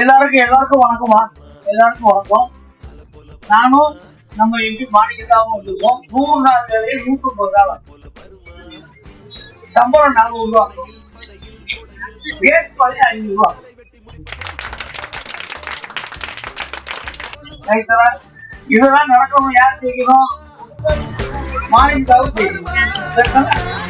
எல்லாருக்கும் எல்லாருக்கும் வணக்கமா எல்லாருக்கும் வணக்கம். நானும் நம்ம எம்பி மாணிக்கத்தாவும் வந்திருக்கோம். நூறு நாள் வேலையை நூத்தி ஒன்பது சம்பளம் நானூறு உருவாக்குறோம் பேஸ் பண்ணி ஐநூறு ரூபா இதெல்லாம் நடக்கணும் யார் செய்யணும் மாணிக்கத்தாவும் செய்யணும்